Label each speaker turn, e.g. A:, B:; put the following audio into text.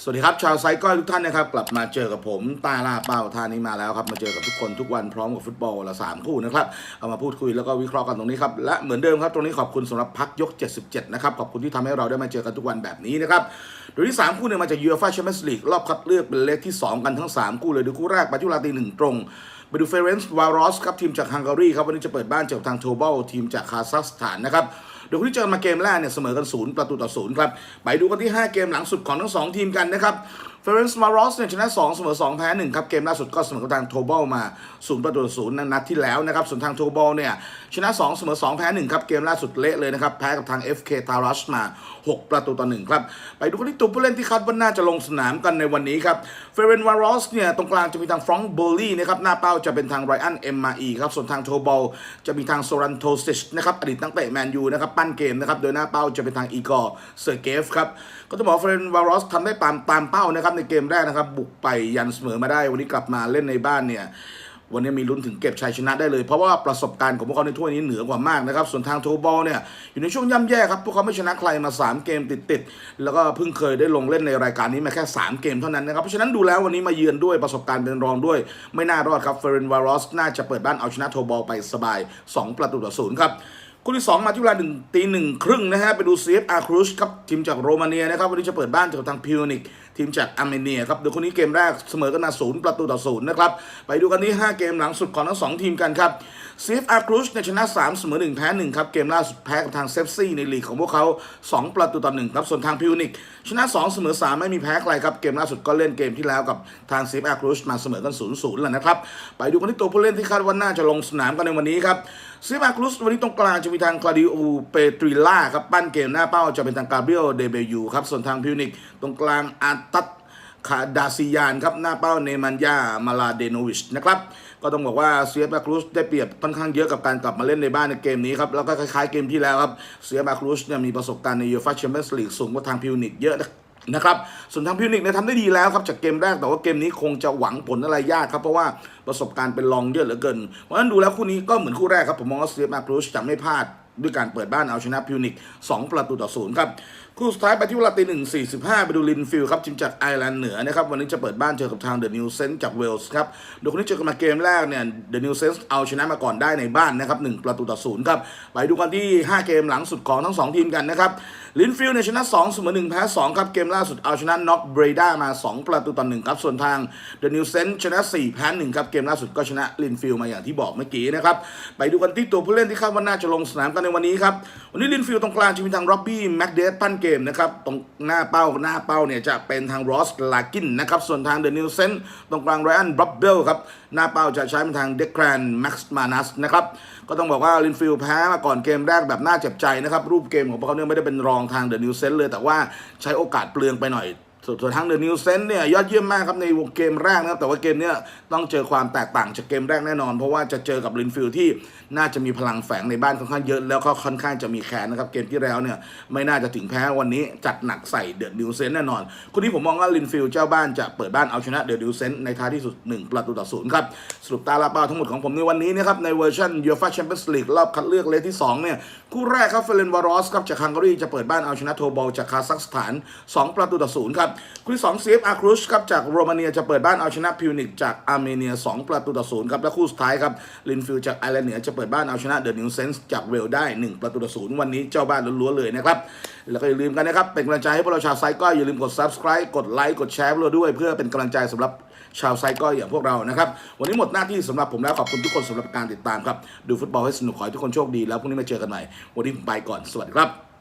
A: สวัสดีครับชาวไซก้อยทุกท่านนะครับ กลับมาเจอกับผมตาลาเป้าท่านี้มาแล้วครับ มาเจอกับทุกคนทุกวันพร้อมกับฟุตบอลละสามคู่นะครับ เอามาพูดคุยแล้วก็วิเคราะห์กันตรงนี้ครับ และเหมือนเดิมครับ ตรงนี้ขอบคุณสำหรับพักยก 77 นะครับ ขอบคุณที่ทำให้เราได้มาเจอกันทุกวันแบบนี้นะครับ โดยที่ 3 คู่เนี่ยมาจากยูเอฟ่าแชมเปี้ยนส์ลีกรอบคัดเลือกเป็นเลกที่ 2 กันทั้ง 3 คู่เลยดูคู่แรกไปที่ลาตีหนึ่งตรง ไปดูเฟเรนซ์วารอสครับทีมจากฮังการีครับวันนี้จะเปิดบ้านเจอกับทางโทเบิลทีมจากคาซัคสถานนะครับเดี๋ยวคู่ที่เจอมาเกมแรกเนี่ยเสมอกันศูนย์ประตูต่อศูนย์ครับไปดูกันที่ 5 เกมหลังสุดของทั้งสองทีมกันนะครับ เฟรนซ์วารอสเนี่ยชนะ2เสมอ2แพ้1ครับเกมล่าสุดก็เสมอกับทางโทเบิลมาศูนย์ประตูศูนย์นัดที่แล้วนะครับส่วนทางโทเบิลเนี่ยชนะ2เสมอ2แพ้1ครับเกมล่าสุดเละเลยนะครับแพ้กับทาง FK ทารัชมา 6 ประตูต่อ1ครับไปดูกันที่ตัวผู้เล่นที่คาดว่าน่าจะลงสนามกันในวันนี้ครับเฟรนวารอสเนี่ยตรงกลางจะมีทางฟรองก์โบลี่นะครับหน้าเป้าจะเป็นทางไรอันเอ็มมาอีครับส่วนทางโทเบิลจะมีทางโซรันโทซิชนะครับอดีตนักเตะแมนยูนะครับปั้นเกมนะครับโดยหน้าเป้าจะเป็นทางอีกอร์เซอร์เกฟครับก็ต้องบอกเฟรนวารอสทำได้ตามตามเป้านะครับในเกมแรกนะครับ บุกไปยันเสมอมาได้ วันนี้กลับมาเล่นในบ้านเนี่ยวันนี้มีลุ้นถึงเก็บชัยชนะได้เลย เพราะว่าประสบการณ์ของพวกเขาในถ้วยนี้เหนือกว่ามากนะครับ ส่วนทางโทบอลเนี่ยอยู่ในช่วงย่ำแย่ครับ พวกเขาไม่ชนะใครมา 3 เกมติดๆ แล้วก็เพิ่งเคยได้ลงเล่นในรายการนี้มาแค่ 3 เกมเท่านั้นนะครับ เพราะฉะนั้นดูแล้ววันนี้มาเยือนด้วยประสบการณ์เป็นรองด้วย ไม่น่ารอดครับเฟรนวารอสน่าจะเปิดบ้านเอาชนะโทบอลไปสบาย 2 ประตูต่อศูนย์ครับคู่ที่ 2 มาที่เวลาหนึ่งตีหนึ่งครึ่งนะฮะ ไปดูเซฟอาครูชครับทีมจากโรมาเนียนะครับ วันนี้จะเปิดบ้านเจอกับทางพิวนิก ทีมจากอาร์เมเนียครับเดี๋ยวคนนี้เกมแรกเสมอกันมาศูนย์ประตูต่อศูนย์นะครับ ไปดูกันที่ 5 เกมหลังสุดของทั้งสองทีมกันครับเซฟอาครูชเนี่ยชนะ 3 เสมอ 1 แพ้ 1 ครับ เกมล่าสุดแพ้กับทางเซฟซี่ในลีกของพวกเขา 2 ประตูต่อ1ครับ ส่วนทางพิวนิก ชนะ 2 เสมอ 3 ไม่มีแพ้ใครครับ เกมล่าสุดก็เล่นเกมที่แล้วกับทางเซฟอาครูชมาเสมอกัน0ูนย์แล้วนะครับ ไปดูกันที่ตัวผู้เล่นที่คาดว่าน่าจะลงสนามกันในวันนี้ครับเซฟอาครุสวันนี้ตรงกลางจะมีทางคลาดิโอเปตริล่าครับปั้นเกมหน้าเป้าจะเป็นทางกาเบรียลเดเบยูครับส่วนทางพิวนิกตรงกลางอาตัตคาดาซิยานครับหน้าเป้าเนมันยามาลาเดโนวิชนะครับก็ต้องบอกว่าเซียบาครุสได้เปรียบค่อนข้างเยอะกับการกลับมาเล่นในบ้านในเกมนี้ครับแล้วก็คล้ายๆเกมที่แล้วครับเซียบาครุสเนี่ยมีประสบการณ์ในยูฟ่าแชมเปี้ยนส์ลีกสูงกว่าทางพิวนิกเยอะนะครับส่วนทางพิวนิกเนี่ยทำได้ดีแล้วครับจากเกมแรกแต่ว่าเกมนี้คงจะหวังผลอะไรยากครับเพราะว่าประสบการณ์เป็นรองเยอะเหลือเกินเพราะฉะนั้นดูแล้วคู่นี้ก็เหมือนคู่แรกครับผมมองว่าเตียมาครูชจะไม่พลาดด้วยการเปิดบ้านเอาชนะพิวนิก2ประตูต่อศูนย์ครับ คู่สุดท้ายไปที่เวลาตีหนึ่งสี่สิบห้าไปดูลินฟิลครับทีมจากไอร์แลนด์เหนือนะครับวันนี้จะเปิดบ้านเจอกับทางเดอะนิวเซนจากเวลส์ครับโดยคนที่เจอกันมาเกมแรกเนี่ยเดอะนิวเซนเอาชนะมาก่อนได้ในบ้านนะครับหนึ่งประตูต่อศูนย์ครับไปดูกันที่ 5 เกมหลังสุดของทั้ง 2 ทีมกันนะครับลินฟิลเนี่ยชนะ2เสมอ1แพ้2ครับเกมล่าสุดเอาชนะน็อกเบรด้ามา 2 ประตูต่อ1ครับส่วนทางเดอะนิวเซนชนะ4แพ้1ครับเกมล่าสุดก็ชนะลินฟิลมาอย่างที่บอกเมื่อกี้นะครับไปดูกันที่ตัวผู้เล่นที่คาดว่าน่าจะลงสนามกันในวันนี้ครับวันนี้ลินฟิลตรงกลางจะมีทางร็อบบี้แม็กเดสปั้นเกมนะครับตรงหน้าเป้าหน้าเป้าเนี่ยจะเป็นทางรอสลากินนะครับส่วนทางเดนิลเซนตรงกลางไรอันบรับเบลครับหน้าเป้าจะใช้เป็นทางเดคแครนแม็กซ์มานัสนะครับก็ต้องบอกว่าลินฟิลแพ้มาก่อนเกมแรกแบบน่าเจ็บใจนะครับรูปเกมของพวกเขาเนี่ยไม่ได้เป็นรองทางเดนิลเซนเลย แต่ว่าใช้โอกาสเปลืองไปหน่อย ส่วนทางเดอะนิวเซนเนี่ยยอดเยี่ยมมากครับในวงเกมแรกนะครับแต่ว่าเกมเนี้ยต้องเจอความแตกต่างจากเกมแรกแน่นอน เพราะว่าจะเจอกับลินฟิลที่น่าจะมีพลังแฝงในบ้านค่อนข้างเยอะแล้วก็ค่อนข้างจะมีแขนนะครับเกมที่แล้วเนี่ยไม่น่าจะถึงแพ้วันนี้จัดหนักใส่เดอะนิวเซนแน่นอนคู่นี้ผมมองว่าลินฟิลเจ้าบ้านจะเปิดบ้านเอาชนะเดอะนิวเซนในท้ายที่สุด 1 ประตูต่อศูนย์ครับสรุปตาลาเป้าทั้งหมดของผมในวันนี้นะครับในเวอร์ชันยูฟ่าแชมเปี้ยนส์ลีกรอบคัดเลือกเลขที่สองเนี่ยคู่แรกครับเฟรนวารอสครับจากฮังการีจะเปิดบ้านเอาชนะโทบอลจากคาซัคสถาน 2 ประตูต่อศูนย์ครับคู่ที่สองเซฟอาครุชครับจากโรมาเนียจะเปิดบ้านเอาชนะพิวนิกจากอาร์เมเนีย 2 ประตูต่อศูนย์ครับและคู่สุดท้ายครับลินฟิลจากไอร์แลนด์เหนือจะเปิดบ้านเอาชนะเดอะนิวเซนส์จากเวลได้ 1 ประตูต่อศูนย์วันนี้เจ้าบ้านล้วนๆเลยนะครับแล้วก็อย่าลืมกันนะครับเป็นกำลังใจให้พวกเราชาวไซก้อย่าลืมกด subscribe กดไลค์กดแชร์เราด้วย เพื่อเป็นกำลังใจสำหรับชาวไซก้อยอย่างพวกเรานะครับวันนี้หมดหน้าที่สำหรับผมแล้วขอบคุณทุกคนสำหรับการติดตามครับดูฟุตบอลให้สนุกขอให้ทุกคนโชคดีแล้วพรุ่งนี้มาเจอกันใหม่วันนี้ผมไปก่อนสวัสดีครับ